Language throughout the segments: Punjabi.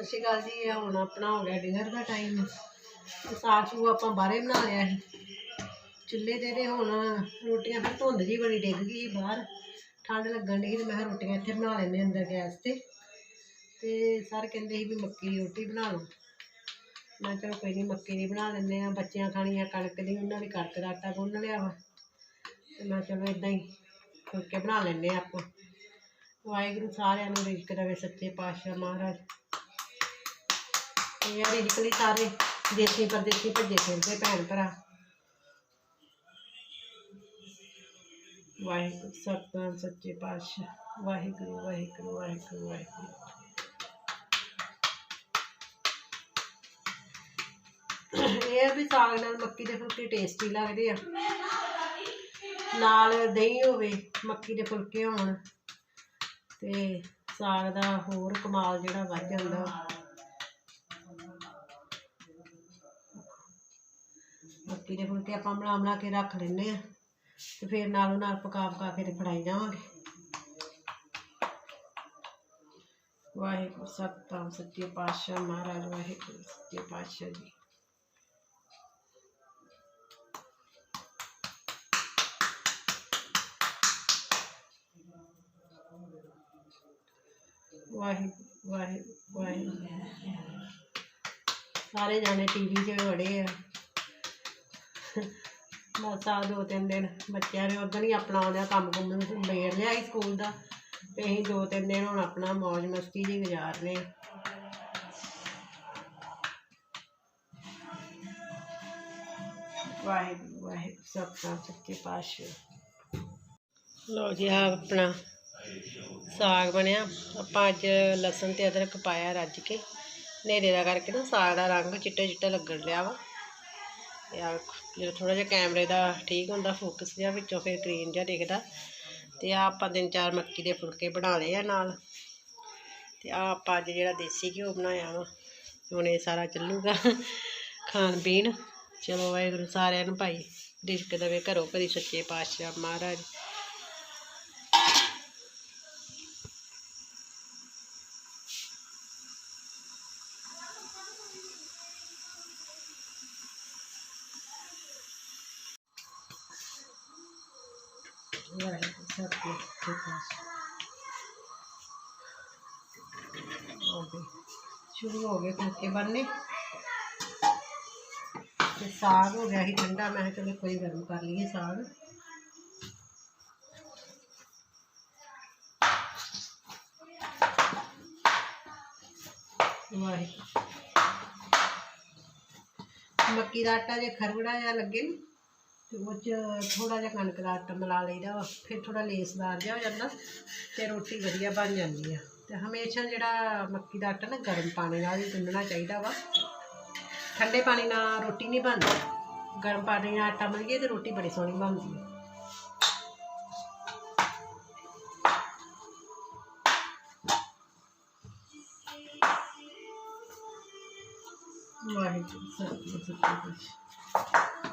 ਸਤਿ ਸ਼੍ਰੀ ਅਕਾਲ ਜੀ, ਇਹ ਹੁਣ ਆਪਣਾ ਹੋ ਗਿਆ ਡਿਨਰ ਦਾ ਟਾਈਮ ਸਾਗ ਸੂ ਆਪਾਂ ਬਾਹਰੇ ਬਣਾ ਲਿਆ ਸੀ। ਚੁੱਲ੍ਹੇ ਤੇ ਤੇ ਹੁਣ ਰੋਟੀਆਂ ਫਿਰ ਧੁੰਦ ਜੀ ਬੜੀ ਡਿੱਗ ਗਈ ਬਾਹਰ। ਠੰਡ ਲੱਗਣ ਡਈ ਤੇ ਮੈਂ ਕਿਹਾ ਰੋਟੀਆਂ ਇੱਥੇ ਬਣਾ ਲੈਂਦੇ ਅੰਦਰ ਗੈਸ ਤੇ। ਤੇ ਸਰ ਕਹਿੰਦੇ ਸੀ ਵੀ ਮੱਕੀ ਦੀ ਰੋਟੀ ਬਣਾ ਲਓ। ਮੈਂ ਕਿਹਾ ਚਲੋ ਕੋਈ ਨਹੀਂ ਮੱਕੀ ਦੀ ਬਣਾ ਲੈਂਦੇ ਆ ਬੱਚਿਆਂ ਖਾਣੀਆਂ ਕਣਕ ਦੀ, ਉਹਨਾਂ ਦੀ ਕਣਕ ਦਾ ਆਟਾ ਗੁੰਨ ਲਿਆ ਵਾ। ਤੇ ਮੈਂ ਕਿਹਾ ਚਲੋ ਇਦਾਂ ਹੀ ਫੁਲਕੇ ਬਣਾ ਲੈਂਦੇ ਆ ਆਪਾਂ। ਵਾਹਿਗੁਰੂ ਸਾਰਿਆਂ ਨੂੰ ਰਿਜ਼ਕ ਦੇਵੇ ਸੱਚੇ ਪਾਤਸ਼ਾਹ ਮਹਾਰਾਜ। ਇਹ ਆ ਸਾਰੇ? ਦੇਸੀ ਪਰਦੇਸੀ ਭੱਜੇ ਫਿਰਦੇ ਭੈਣ ਭਰਾ। ਵਾਹਿਗੁਰੂ ਸਤਨਾਮ ਸੱਚੇ ਪਾਤਸ਼ਾਹ। ਵਾਹਿਗੁਰੂ ਵਾਹਿਗੁਰੂ ਵਾਹਿਗੁਰੂ ਵਾਹਿਗੁਰੂ। ਇਹ ਵੀ ਸਾਗ ਨਾਲ ਮੱਕੀ ਦੇ ਫੁਲਕੇ ਟੇਸਟੀ ਲੱਗਦੇ ਆ। ਨਾਲ ਦਹੀਂ ਹੋਵੇ, ਮੱਕੀ ਦੇ ਫੁਲਕੇ ਹੋਣ ਤੇ ਸਾਗ ਦਾ ਹੋਰ ਕਮਾਲ ਜਿਹੜਾ ਵੱਧ ਜਾਂਦਾ। ਮੱਕੀ ਦੇ ਫੁਲਕੇ ਆਪਾਂ ਬਣਾ ਬਣਾ ਕੇ ਰੱਖ ਲੈਂਦੇ ਆ ਤੇ ਫਿਰ ਨਾਲੋਂ ਨਾਲ ਪਕਾ ਪਕਾ ਕੇ ਤੇ ਫੜਾਈ ਜਾਵਾਂਗੇ। ਵਾਹਿਗੁਰੂ ਸਤਿਨਾਮ ਸੱਚੇ ਪਾਤਸ਼ਾਹ, ਮਹਾਰਾਜ ਵਾਹਿਗੁਰੂ ਸੱਚੇ ਪਾਤਸ਼ਾਹ ਜੀ। ਵਾਹਿਗੁਰੂ ਵਾਹਿਗੁਰੂ ਵਾਹਿਗੁਰੂ। ਸਾਰੇ ਜਾਣੇ ਟੀਵੀ 'ਚ ਵੜੇ ਆ। ਬਸ ਆ ਦੋ ਤਿੰਨ ਦਿਨ ਬੱਚਿਆਂ ਨੇ ਉਦੋਂ ਹੀ ਆਪਣਾ ਉਹਦਾ ਕੰਮ ਕੁੰਮ ਨਿਬੇੜ ਲਿਆ ਸੀ ਸਕੂਲ ਦਾ ਤੇ ਅਸੀਂ ਦੋ ਤਿੰਨ ਦਿਨ ਹੁਣ ਆਪਣਾ ਮौज ਮਸਤੀ ਜੀ ਗੁਜ਼ਾਰਨੇ ਆ ਵਾਹਿਗੁਰੂ ਵਾਹਿਗੁਰੂ ਸਤਿਨਾਮ ਸੱਚੇ ਪਾਤਸ਼ਾਹ। ਲੋ ਜੀ ਆ ਆਪਣਾ ਸਾਗ ਬਣਿਆ। ਆਪਾਂ ਅੱਜ ਲਸਣ ਤੇ ਅਦਰਕ ਪਾਇਆ ਰੱਜ ਕੇ। ਹਨੇਰੇ ਦਾ ਕਰਕੇ ਨਾ ਸਾਗ ਦਾ ਰੰਗ ਚਿੱਟਾ ਚਿੱਟਾ ਲੱਗਣ ਲਿਆ ਵਾ। ਯਾਰ, ਜਦੋਂ ਥੋੜਾ ਜਿਹਾ ਕੈਮਰੇ ਦਾ ਠੀਕ ਹੁੰਦਾ ਫੋਕਸ ਜਿਹਾ ਵਿੱਚੋਂ ਫਿਰ ਗ੍ਰੀਨ ਜਿਹਾ ਦਿਖਦਾ। ਤੇ ਆ ਆਪਾਂ ਤਿੰਨ ਚਾਰ ਮੱਕੀ ਦੇ ਫੁਲਕੇ ਬਣਾ ਲਏ ਆ ਨਾਲ। ਤੇ ਆ ਆਪਾਂ ਅੱਜ ਜਿਹੜਾ ਦੇਸੀ ਘਿਓ ਬਣਾਇਆ ਵਾ, ਹੁਣ ਇਹ ਸਾਰਾ ਚੱਲੂਗਾ ਖਾਣ ਪੀਣ। ਚਲੋ ਵਾਹਿਗੁਰੂ ਸਾਰਿਆਂ ਨੂੰ ਭਾਈ ਰਿਜ਼ਕ ਦੇਵੇ ਘਰੋਂ ਘਰੀ ਸੱਚੇ ਪਾਤਸ਼ਾਹ ਮਹਾਰਾਜ ਵਾਹਿਗੁਰੂ ਸਤਿ ਸ਼੍ਰੀ ਅਕਾਲ ਹੋ ਗਏ ਸ਼ੁਰੂ ਹੋ ਗਏ ਫੁਲਕੇ ਬਣਨੇ ਤੇ ਸਾਗ ਹੋ ਗਿਆ ਸੀ ਠੰਡਾ ਮੈਂ ਕਿਹਾ ਚਲੋ ਕੋਈ ਗਰਮ ਕਰ ਲਈਏ ਸਾਗ ਵਾਹਿਗੁਰੂ ਮੱਕੀ ਦਾ ਆਟਾ ਜੇ ਖਰਵੜਾ ਜਿਹਾ ਲੱਗੇ ਨਾ ਤੇ ਉਹ 'ਚ ਥੋੜਾ ਜਿਹਾ ਕਣਕ ਦਾ ਆਟਾ ਮਿਲਾ ਲਈਦਾ ਵਾ, ਫਿਰ ਥੋੜਾ ਲੇਸਦਾਰ ਜਿਹਾ ਹੋ ਜਾਂਦਾ ਤੇ ਰੋਟੀ ਵਧੀਆ ਬਣ ਜਾਂਦੀ ਆ। ਤੇ ਹਮੇਸ਼ਾ ਜਿਹੜਾ ਮੱਕੀ ਦਾ ਆਟਾ ਨਾ ਗਰਮ ਪਾਣੀ ਨਾਲ ਹੀ ਗੁੰਨਣਾ ਚਾਹੀਦਾ ਵਾ। ਠੰਡੇ ਪਾਣੀ ਨਾਲ ਰੋਟੀ ਨਹੀਂ ਬਣਦੀ। ਗਰਮ ਪਾਣੀ ਨਾਲ ਆਟਾ ਮਲੀਏ ਤੇ ਰੋਟੀ ਬੜੀ ਸੋਹਣੀ ਬਣਦੀ ਹੈ ਵਾਹਿਗੁਰੂ ਸਤਿ ਸ੍ਰੀ ਅਕਾਲ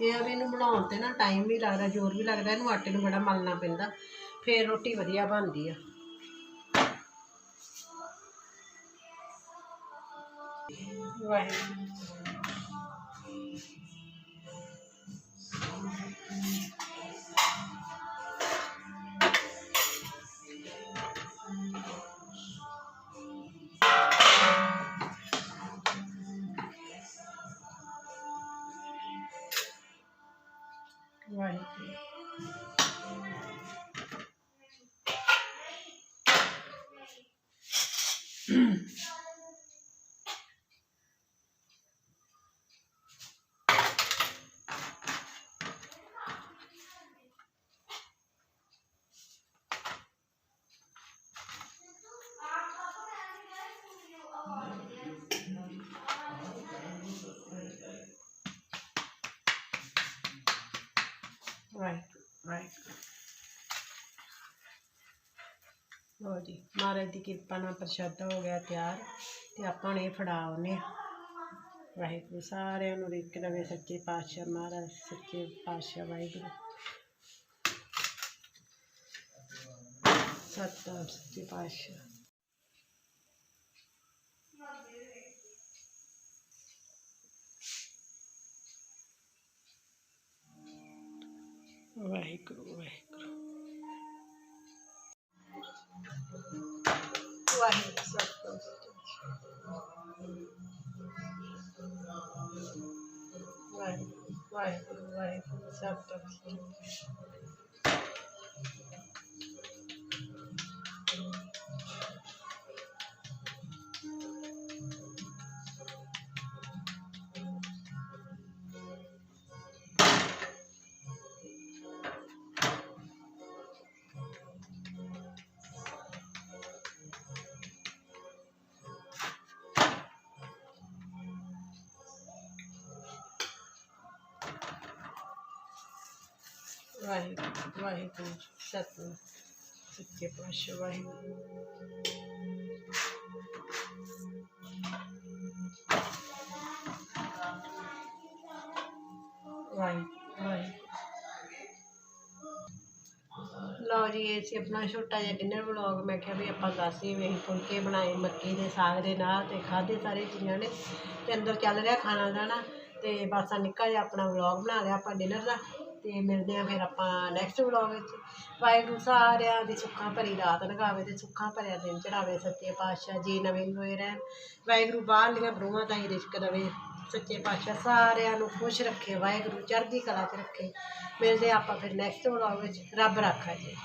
ਇਹ ਆ ਵੀ ਇਹਨੂੰ ਬਣਾਉਣ ਤੇ ਨਾ ਟਾਈਮ ਵੀ ਲੱਗਦਾ, ਜ਼ੋਰ ਵੀ ਲੱਗਦਾ, ਇਹਨੂੰ ਆਟੇ ਨੂੰ ਬੜਾ ਮਲਣਾ ਪੈਂਦਾ, ਫੇਰ ਰੋਟੀ ਵਧੀਆ ਬਣਦੀ ਆ। ਵਾਹਿਗੁਰੂ। ਵਾਹਿਗੁਰੂ ਵਾਹਿਗੁਰੂ ਲਓ ਜੀ, ਮਹਾਰਾਜ ਦੀ ਕਿਰਪਾ ਨਾਲ ਪ੍ਰਸ਼ਾਦਾ ਹੋ ਗਿਆ ਤਿਆਰ ਤੇ ਆਪਾਂ ਨੇ ਫੜਾ ਆਉਨੇ ਵਾਹਿਗੁਰੂ ਸਾਰਿਆਂ ਨੂੰ ਰਿਕ ਦੇਵੇ ਸੱਚੇ ਪਾਤਸ਼ਾਹ, ਮਹਾਰਾਜ ਸੱਚੇ ਪਾਤਸ਼ਾਹ ਵਾਹਿਗੁਰੂ। ਸਤਿ ਸੱਚੇ ਪਾਤਸ਼ਾਹ। ਵਾਹਿਗੁਰੂ ਸਤਿ ਵਾਹਿਗੁਰੂ ਵਾਹਿਗੁਰੂ ਵਾਹਿਗੁਰੂ ਵਾਹਿਗੁਰੂ ਸਤਿ ਸੱਚੇ ਪਾਤਸ਼ਾਹ, ਵਾਹਿਗੁਰੂ। ਲਓ ਜੀ, ਇਹ ਸੀ ਆਪਣਾ ਛੋਟਾ ਜਿਹਾ ਡਿਨਰ ਵਲੌਗ ਮੈਂ ਕਿਹਾ ਵੀ ਆਪਾਂ ਦੱਸੀਏ ਵੀ ਅਸੀਂ ਫੁਲਕੇ ਬਣਾਏ, ਮੱਕੀ ਦੇ ਸਾਗ ਦੇ ਨਾਲ ਤੇ ਖਾਧੇ ਸਾਰੇ ਚੀਜ਼ਾਂ ਨੇ। ਤੇ ਅੰਦਰ ਚੱਲ ਰਿਹਾ ਖਾਣਾ ਦਾਣਾ ਤੇ ਬਸ ਆ ਨਿੱਕਾ ਜਿਹਾ ਆਪਣਾ ਵਲੌਗ ਬਣਾ ਲਿਆ ਆਪਾਂ ਡਿਨਰ ਦਾ। ਤੇ ਮਿਲਦੇ ਆ ਫਿਰ ਆਪਾਂ ਨੈਕਸਟ ਵਲੌਗ ਵਿੱਚ। ਵਾਹਿਗੁਰੂ ਸਾਰਿਆਂ ਦੀ ਸੁੱਖਾਂ ਭਰੀ ਰਾਤ ਲਗਾਵੇ ਤੇ ਸੁੱਖਾਂ ਭਰਿਆ ਦਿਨ ਚੜਾਵੇ ਸੱਚੇ ਪਾਤਸ਼ਾਹ ਜੀ ਨਵੇਂ ਹੋਏ ਰਹਿਣ। ਵਾਹਿਗੁਰੂ ਬਾਹਰਲੀਆਂ ਬਰੂਹਾਂ ਤਾਈਂ ਰਿਸ਼ਕ ਦੇਵੇ। ਸੱਚੇ ਪਾਤਸ਼ਾਹ ਸਾਰਿਆਂ ਨੂੰ ਖੁਸ਼ ਰੱਖੇ, ਵਾਹਿਗੁਰੂ ਚੜ੍ਹਦੀ ਕਲਾ 'ਚ ਰੱਖੇ। ਮਿਲਦੇ ਆਪਾਂ ਫਿਰ ਨੈਕਸਟ ਵਲੌਗ ਵਿੱਚ। ਰੱਬ ਰਾਖਾ ਜੀ।